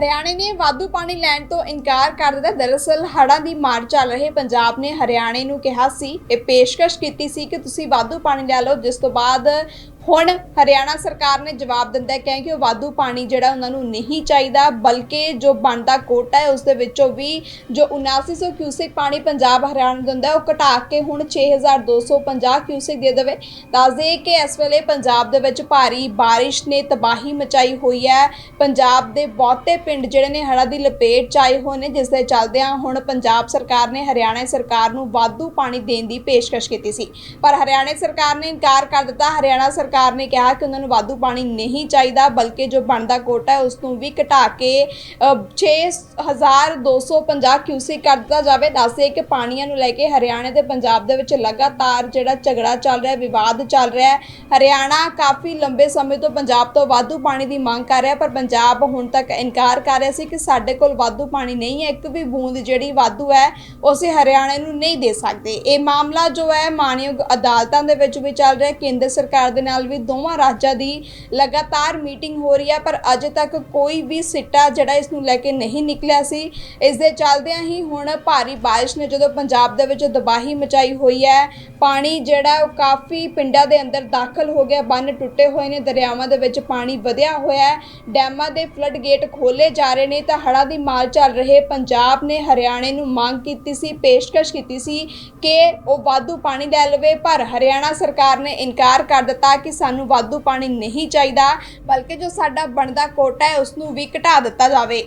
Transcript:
ਹਰਿਆਣੇ ਨੇ ਵਾਧੂ ਪਾਣੀ ਲੈਣ ਤੋਂ ਇਨਕਾਰ ਕਰ ਦਿੱਤਾ। ਦਰਅਸਲ ਹੜ੍ਹਾਂ ਦੀ ਮਾਰ ਚੱਲ ਰਹੇ ਪੰਜਾਬ ਨੇ ਹਰਿਆਣੇ ਨੂੰ ਕਿਹਾ ਸੀ, ਇਹ ਪੇਸ਼ਕਸ਼ ਕੀਤੀ ਸੀ ਕਿ ਤੁਸੀਂ ਵਾਧੂ ਪਾਣੀ ਲੈ ਲਓ, ਜਿਸ ਤੋਂ ਬਾਅਦ ਹੁਣ ਹਰਿਆਣਾ ਸਰਕਾਰ ਨੇ ਜਵਾਬ ਦਿੰਦਾ ਹੈ ਕਿ ਉਹ ਵਾਧੂ ਪਾਣੀ ਜਿਹੜਾ ਉਹਨਾਂ ਨੂੰ ਨਹੀਂ ਚਾਹੀਦਾ, ਬਲਕਿ ਜੋ ਬਣਦਾ ਕੋਟਾ ਹੈ, ਉਸ ਦੇ ਵਿੱਚੋਂ ਵੀ ਜੋ 7900 ਕਿਊਸਿਕ ਪਾਣੀ ਪੰਜਾਬ ਹਰਿਆਣਾ ਨੂੰ ਦਿੰਦਾ ਉਹ ਘਟਾ ਕੇ ਹੁਣ 6250 ਕਿਊਸਿਕ ਦੇ ਦੇਵੇ। ਦੱਸਦੇ ਕਿ ਇਸ ਵੇਲੇ ਪੰਜਾਬ ਦੇ ਵਿੱਚ ਭਾਰੀ ਬਾਰਿਸ਼ ਨੇ ਤਬਾਹੀ ਮਚਾਈ ਹੋਈ ਹੈ। ਪੰਜਾਬ ਦੇ ਬਹੁਤੇ ਪਿੰਡ ਜਿਹੜੇ ਨੇ ਹੜ੍ਹਾਂ ਦੀ ਲਪੇਟ ਚ ਆਏ ਹੋਏ ਨੇ, ਜਿਸ ਦੇ ਚੱਲਦਿਆਂ ਹੁਣ ਪੰਜਾਬ ਸਰਕਾਰ ਨੇ ਹਰਿਆਣਾ ਸਰਕਾਰ ਨੂੰ ਵਾਧੂ ਪਾਣੀ ਦੇਣ ਦੀ ਪੇਸ਼ਕਸ਼ ਕੀਤੀ ਸੀ। ਪਰ ਹਰਿਆਣਾ ਸਰਕਾਰ ਨੇ ਇਨਕਾਰ ਕਰ ਦਿੱਤਾ। ਹਰਿਆਣਾ ਸਰਕਾਰ ਨੇ ਕਿਹਾ ਕਿ ਉਹਨਾਂ ਨੂੰ ਵਾਧੂ ਪਾਣੀ ਨਹੀਂ ਚਾਹੀਦਾ ਬਲਕਿ ਜੋ ਬਣਦਾ ਕੋਟਾ ਹੈ ਉਸ ਨੂੰ ਵੀ ਘਟਾ ਕੇ ਅ, 6250 ਕਿਊਸਿਕ ਕਰ ਦਿੱਤਾ ਜਾਵੇ। ਦੱਸਦੇ ਕਿ ਪਾਣੀਆਂ ਨੂੰ ਲੈ ਕੇ ਹਰਿਆਣਾ ਤੇ ਪੰਜਾਬ ਦੇ ਵਿੱਚ ਲਗਾਤਾਰ ਜਿਹੜਾ ਝਗੜਾ ਚੱਲ ਰਿਹਾ ਵਿਵਾਦ ਚੱਲ ਰਿਹਾ ਹਰਿਆਣਾ ਕਾਫੀ ਲੰਬੇ ਸਮੇਂ ਤੋਂ ਪੰਜਾਬ ਤੋਂ ਵਾਧੂ ਪਾਣੀ ਦੀ ਮੰਗ ਕਰ ਰਿਹਾ ਪਰ ਪੰਜਾਬ ਹੁਣ ਤੱਕ ਇਨਕਾਰ ਕਰ ਰਿਹਾ ਸੀ ਕਿ ਸਾਡੇ ਕੋਲ ਵਾਧੂ ਪਾਣੀ ਨਹੀਂ ਹੈ। ਇੱਕ ਵੀ ਬੂੰਦ ਜਿਹੜੀ ਵਾਧੂ ਹੈ ਉਸੇ ਹਰਿਆਣਾ ਨੂੰ ਨਹੀਂ ਦੇ ਸਕਦੇ। ਇਹ ਮਾਮਲਾ ਜੋ ਹੈ ਮਾਨਯੋਗ ਅਦਾਲਤਾਂ ਦੇ ਵਿੱਚ ਵੀ ਚੱਲ ਰਿਹਾ ਕੇਂਦਰ ਸਰਕਾਰ ਦੇ ਨਾਲ ਵੀ ਦੋਵਾਂ ਰਾਜਾਂ ਦੀ ਲਗਾਤਾਰ ਮੀਟਿੰਗ ਹੋ ਰਹੀ ਹੈ, ਪਰ ਅਜੇ ਤੱਕ ਕੋਈ ਵੀ ਸਿੱਟਾ ਜਿਹੜਾ ਇਸ ਨੂੰ ਲੈ ਕੇ ਨਹੀਂ ਨਿਕਲਿਆ ਸੀ। ਇਸ ਦੇ ਚੱਲਦਿਆਂ ਹੀ ਹੁਣ ਭਾਰੀ ਬਾਰਿਸ਼ ਨੇ ਜਦੋਂ ਪੰਜਾਬ ਦੇ ਵਿੱਚ ਤਬਾਹੀ ਮਚਾਈ ਹੋਈ ਹੈ, ਪਾਣੀ ਜਿਹੜਾ ਉਹ ਕਾਫੀ ਪਿੰਡਾਂ ਦੇ ਅੰਦਰ ਦਾਖਲ ਹੋ ਗਿਆ, ਬੰਨ ਟੁੱਟੇ ਹੋਏ ਨੇ, ਦਰਿਆਵਾਂ ਦੇ ਵਿੱਚ ਪਾਣੀ ਵਧਿਆ ਹੋਇਆ ਹੈ, ਡੈਮਾਂ ਦੇ ਫਲੱਡ ਗੇਟ ਖੋਲੇ ਜਾ ਰਹੇ ਨੇ ਤਾਂ ਹੜ੍ਹਾਂ ਦੀ ਮਾਰ ਚੱਲ ਰਹੇ ਪੰਜਾਬ ਨੇ ਹਰਿਆਣੇ ਨੂੰ ਮੰਗ ਕੀਤੀ ਸੀ, ਪੇਸ਼ਕਸ਼ ਕੀਤੀ ਸੀ ਕਿ ਉਹ ਵਾਧੂ ਪਾਣੀ ਲੈ ਲਵੇ, ਪਰ ਹਰਿਆਣਾ ਸਰਕਾਰ ਨੇ ਇਨਕਾਰ ਕਰ ਦਿੱਤਾ ਕਿ ਸਾਨੂੰ ਵਾਧੂ ਪਾਣੀ ਨਹੀਂ ਚਾਹੀਦਾ, ਬਲਕਿ ਜੋ ਸਾਡਾ ਬਣਦਾ ਕੋਟਾ ਹੈ ਉਸ ਨੂੰ ਵੀ ਘਟਾ ਦਿੱਤਾ ਜਾਵੇ।